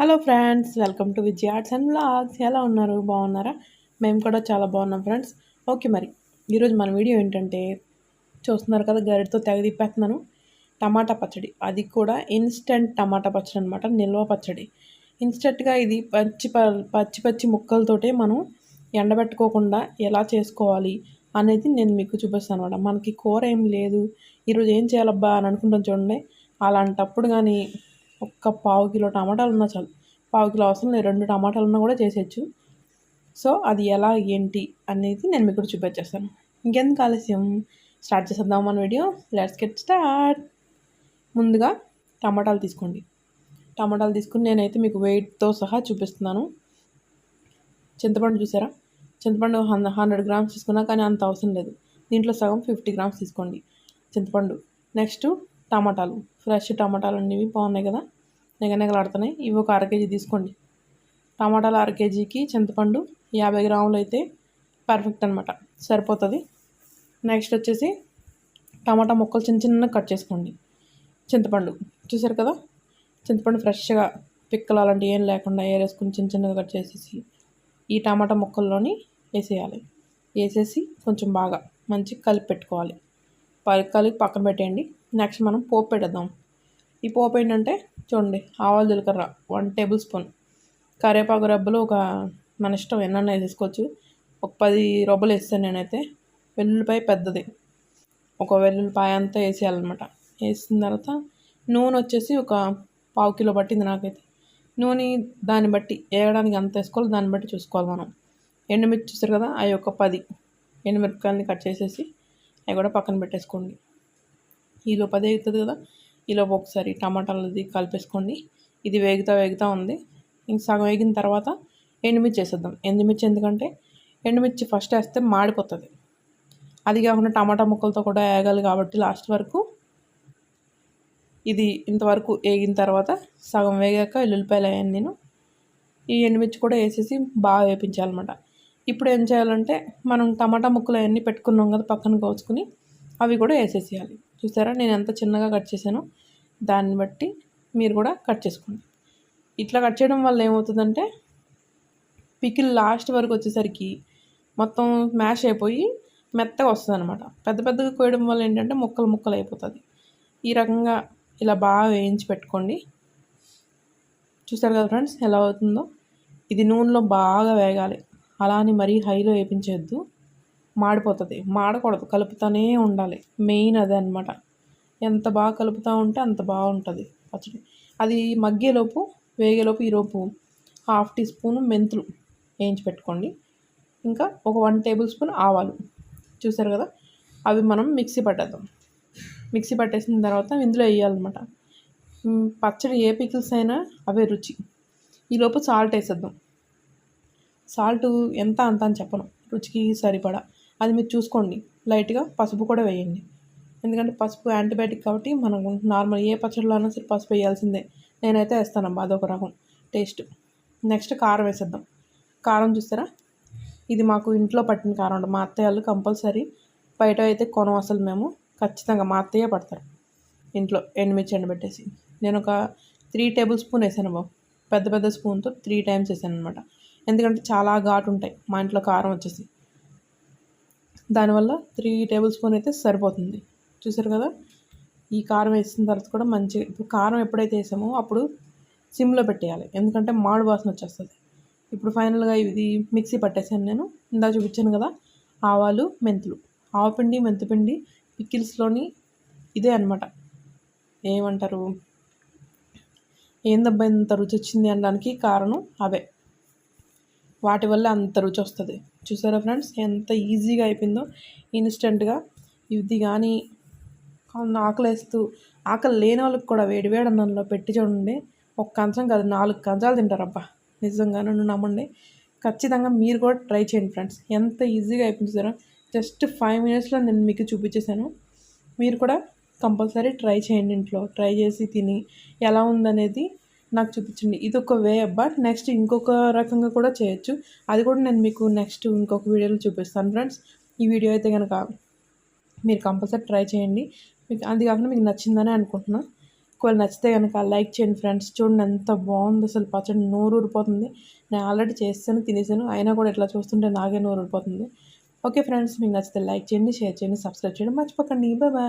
Hello friends welcome to Vijay arts and blogs ఎలా ఉన్నారు? బాగున్నారా? మేము కూడా చాలా బాగున్నాం ఫ్రెండ్స్ ఓకే మరి. ఈరోజు మన వీడియో ఏంటంటే చూస్తున్నారు కదా గరిటతో తెగ తిప్పేస్తున్నాను. టమాటా పచ్చడి. అది కూడా ఇన్స్టెంట్ టమాటా పచ్చడి అనమాట నిల్వ పచ్చడి. ఇన్స్టెంట్గా ఇది పచ్చి ప- పచ్చి పచ్చి ముక్కలతోటే మనం ఎండబెట్టుకోకుండా ఎలా చేసుకోవాలి అనేది నేను మీకు చూపిస్తాను అనమాట మనకి కూర ఏం లేదు. ఈరోజు ఏం చేయాలబ్బా అని అనుకుంటాం చూడండి. అలాంటప్పుడు కానీ ఒక్క పావు కిలో టమాటాలు ఉన్నా చాలు. పావు కిలో అవసరం లేదు. రెండు టమాటాలు ఉన్నా కూడా చేసేయచ్చు. సో అది ఎలా ఏంటి అనేది నేను మీకు చూపించేస్తాను. ఇంకెందుకు ఆలస్యం? స్టార్ట్ చేసేద్దాం మన వీడియో. Let's get start. ముందుగా టమాటాలు తీసుకోండి. టమాటాలు తీసుకుని నేనైతే మీకు వెయిట్తో సహా చూపిస్తున్నాను. చింతపండు చూసారా? చింతపండు హండ్రెడ్ హండ్రెడ్ గ్రామ్స్ తీసుకున్నా కానీ అంత అవసరం లేదు. దీంట్లో సగం ఫిఫ్టీ గ్రామ్స్ తీసుకోండి. చింతపండు. నెక్స్ట్ టమాటాలు. ఫ్రెష్ టమాటాలు అనేవి బాగున్నాయి కదా? నెగనెగలాడుతున్నాయి ఇవి ఒక అర కేజీ తీసుకోండి. టమాటాలు అర కేజీకి చింతపండు యాభై గ్రాములు అయితే పర్ఫెక్ట్ అనమాట సరిపోతుంది. నెక్స్ట్ వచ్చేసి టమాటా ముక్కలు చిన్న చిన్న కట్ చేసుకోండి. చింతపండు. చూసారు కదా? చింతపండు ఫ్రెష్గా పిక్కలు అలాంటివి ఏం లేకుండా ఏరేసుకుని చిన్న చిన్నగా కట్ చేసేసి ఈ టమాటా ముక్కల్లోని వేసేయాలి. వేసేసి కొంచెం బాగా మంచి కలిపి పెట్టుకోవాలి. ప- కలిపి పక్కన పెట్టేయండి. నెక్స్ట్ మనం పోపు పెడదాం. ఈ పోపు ఏంటంటే చూడండి ఆవాలు జీలకర్ర వన్ టేబుల్ స్పూన్ కరివేపాకు రబ్బలు ఒక మన ఇష్టం ఎన్నైనా వేసేసుకోవచ్చు. ఒక పది రొబ్బలు వేస్తాను నేనైతే. వెల్లుల్లిపాయ పెద్దది. ఒక వెల్లుల్లిపాయ అంతా వేసేయాలన్నమాట. వేసిన తర్వాత నూనె వచ్చేసి ఒక పావు కిలో పట్టింది నాకైతే. నూనె దాన్ని బట్టి వేయడానికి ఎంత వేసుకోవాలి దాన్ని బట్టి చూసుకోవాలి మనం. ఎండుమిర్చి చూస్తారు కదా అవి ఒక పది. ఎండుమిరపకాయలని కట్ చేసేసి అవి కూడా పక్కన పెట్టేసుకోండి. ఈలోపు అదే అవుతుంది కదా? ఈలోపు ఒకసారి టమాటాలది కలిపేసుకోండి. ఇది వేగుతా వేగుతా ఉంది. ఇంక సగం వేగిన తర్వాత ఎండుమిర్చి వేసేద్దాం. ఎండుమిర్చి ఎందుకంటే ఎండుమిర్చి ఫస్ట్ వేస్తే మాడిపోతుంది. అది కాకుండా టమాటా ముక్కలతో కూడా వేగాలి కాబట్టి లాస్ట్ వరకు ఇది ఇంతవరకు వేగిన తర్వాత సగం వేగాక ఎల్లుల్లిపాయలు అయ్యాను నేను. ఈ ఎండుమిర్చి కూడా వేసేసి బాగా వేపించాలన్నమాట. ఇప్పుడు ఏం చేయాలంటే మనం టమాటా ముక్కలు అవన్నీ పెట్టుకున్నాం కదా పక్కన కోసుకుని అవి కూడా వేసేసేయాలి. చూసారా? నేను ఎంత చిన్నగా కట్ చేశానో దాన్ని బట్టి మీరు కూడా కట్ చేసుకోండి. ఇట్లా కట్ చేయడం వల్ల ఏమవుతుందంటే పికిల్ లాస్ట్ వరకు వచ్చేసరికి మొత్తం మ్యాష్ అయిపోయి మెత్తగా వస్తుంది అనమాట పెద్ద పెద్దగా కోయడం వల్ల ఏంటంటే ముక్కలు ముక్కలు అయిపోతుంది. ఈ రకంగా ఇలా బాగా వేయించి పెట్టుకోండి. చూసారు కదా ఫ్రెండ్స్ ఎలా అవుతుందో? ఇది నూనెలో బాగా వేగాలి. అలా అని మరీ హైలో వేపించొద్దు మాడిపోతుంది. మాడకూడదు. కలుపుతూనే ఉండాలి. మెయిన్ అదే అనమాట ఎంత బాగా కలుపుతూ ఉంటే అంత బాగుంటుంది పచ్చడి. అది మగ్గేలోపు వేగేలోపు ఈలోపు హాఫ్ టీ స్పూన్ మెంతులు వేయించి పెట్టుకోండి. ఇంకా ఒక వన్ టేబుల్ స్పూన్ ఆవాలు. చూసారు కదా? అవి మనం మిక్సీ పట్టేద్దాం. మిక్సీ పట్టేసిన తర్వాత ఇందులో వేయాలన్నమాట. పచ్చడి ఏ పికిల్స్ అయినా అవే రుచి. ఈలోపు సాల్ట్ వేసేద్దాం. సాల్ట్ ఎంత అంత అని చెప్పను. రుచికి సరిపడా. అది మీరు చూసుకోండి. లైట్గా పసుపు కూడా వేయండి. ఎందుకంటే పసుపు యాంటీబయాటిక్ కాబట్టి మనం నార్మల్ ఏ పచ్చడిలో అయినా సరే పసుపు వేయాల్సిందే. నేనైతే వేస్తానమ్మా అదొక రకం టేస్ట్. నెక్స్ట్ కారం వేసేద్దాం. కారం చూస్తారా? ఇది మాకు ఇంట్లో పట్టిన కారం అండి. మా అత్తయ్య వాళ్ళు కంపల్సరీ బయట అయితే కొనం అసలు మేము. ఖచ్చితంగా మా అత్తయ్య పడతారు ఇంట్లో ఎండుమిర్చి ఎండబెట్టేసి. నేను ఒక త్రీ టేబుల్ స్పూన్ వేసాను బాబు. పెద్ద పెద్ద స్పూన్తో త్రీ టైమ్స్ వేసాను అనమాట ఎందుకంటే చాలా ఘాటు ఉంటాయి మా ఇంట్లో కారం వచ్చేసి. దానివల్ల త్రీ టేబుల్ స్పూన్ అయితే సరిపోతుంది. చూసారు కదా? ఈ కారం వేసిన తర్వాత కూడా మంచిగా ఇప్పుడు కారం ఎప్పుడైతే వేసామో అప్పుడు సిమ్లో పెట్టేయాలి. ఎందుకంటే మాడు వాసన వచ్చేస్తుంది. ఇప్పుడు ఫైనల్గా ఇది మిక్సీ పట్టేసాను నేను. ఇందా చూపించాను కదా ఆవాలు మెంతులు. ఆవపిండి మెంతిపిండి పికిల్స్లోని ఇదే అనమాట ఏమంటారు? ఏందబ్బా ఇంత రుచి వచ్చింది అనడానికి కారణం అవే. వాటి వల్ల అంత రుచి వస్తుంది. చూసారా ఫ్రెండ్స్? ఎంత ఈజీగా అయిపోయిందో. ఇన్స్టెంట్గా ఇది కానీ ఆకలేస్తూ ఆకలి లేని వాళ్ళకి కూడా వేడి వేడి అన్నంలో పెట్టి చూడండి. ఒక కంచం కాదు నాలుగు కంచాలు తింటారబ్బా. నిజంగా నన్ను నమ్మండి. ఖచ్చితంగా మీరు కూడా ట్రై చేయండి ఫ్రెండ్స్. ఎంత ఈజీగా అయిపోయింది చూసారా? జస్ట్ ఫైవ్ మినిట్స్లో నేను మీకు చూపించేశాను. మీరు కూడా కంపల్సరీ ట్రై చేయండి ఇంట్లో. ట్రై చేసి తిని ఎలా ఉందనేది నాకు చూపించండి. ఇది ఒక వే అబ్బా. నెక్స్ట్ ఇంకొక రకంగా కూడా చేయొచ్చు. అది కూడా నేను మీకు నెక్స్ట్ ఇంకొక వీడియోలో చూపిస్తాను ఫ్రెండ్స్. ఈ వీడియో అయితే కనుక మీరు కంపల్సరీ ట్రై చేయండి. మీకు అది కాకుండా మీకు నచ్చిందని అనుకుంటున్నాను ఒకవేళ నచ్చితే కనుక లైక్ చేయండి ఫ్రెండ్స్. చూడండి ఎంత బాగుంది అసలు పచ్చడి. నోరు ఊరిపోతుంది. నేను ఆల్రెడీ చేస్తాను తినేసాను. అయినా కూడా ఇట్లా చూస్తుంటే నాకే నోరు ఊరిపోతుంది. ఓకే ఫ్రెండ్స్ మీకు నచ్చితే లైక్ చేయండి షేర్ చేయండి సబ్స్క్రైబ్ చేయండి. మర్చిపోకండి. Bye bye.